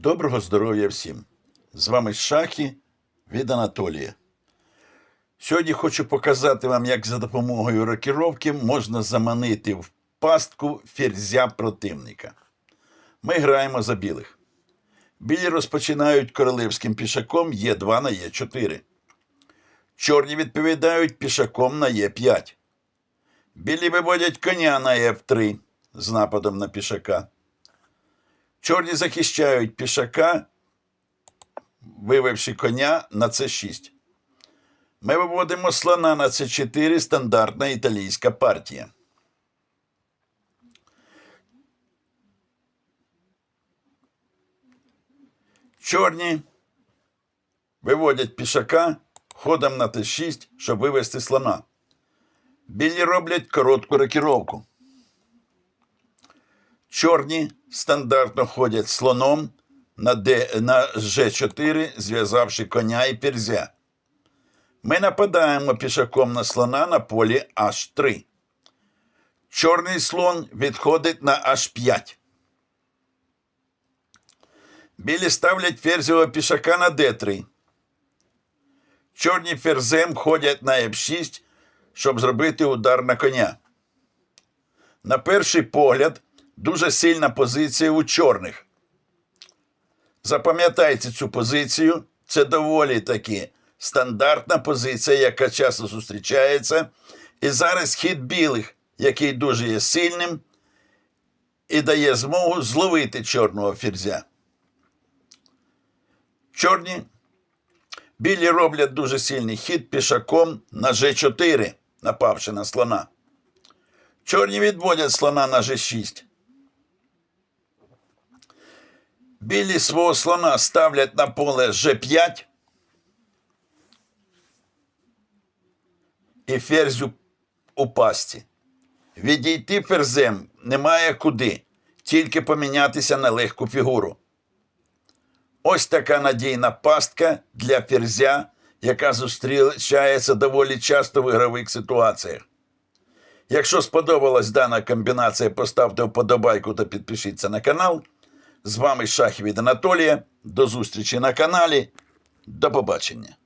Доброго здоров'я всім! З вами Шахи від Анатолія. Сьогодні хочу показати вам, як за допомогою рокіровки можна заманити в пастку ферзя противника. Ми граємо за білих. Білі розпочинають королевським пішаком Е2 на Е4. Чорні відповідають пішаком на Е5. Білі виводять коня на F3 з нападом на пішака. Чорні захищають пішака, вивівши коня на С6. Ми виводимо слона на С4, стандартна італійська партія. Чорні виводять пішака ходом на Т6, щоб вивести слона. Білі роблять коротку рокіровку. Чорні стандартно ходять слоном на, Д, на Ж4, зв'язавши коня і пірзя. Ми нападаємо пішаком на слона на полі H3. Чорний слон відходить на H5. Білі ставлять ферзевого пішака на D3. Чорні ферзем ходять на F6, щоб зробити удар на коня. На перший погляд, дуже сильна позиція у чорних. Запам'ятайте цю позицію. Це доволі таки стандартна позиція, яка часто зустрічається. І зараз хід білих, який дуже є сильним, і дає змогу зловити чорного ферзя. Чорні білі роблять дуже сильний хід пішаком на G4, напавши на слона. Чорні відводять слона на G6. Білі свого слона ставлять на поле G5. І ферзю у пасті. Відійти ферзем немає куди, тільки помінятися на легку фігуру. Ось така надійна пастка для ферзя, яка зустрічається доволі часто в ігрових ситуаціях. Якщо сподобалась дана комбінація, поставте вподобайку та підпишіться на канал. З вами Шахів від Анатолія. До зустрічі на каналі. До побачення.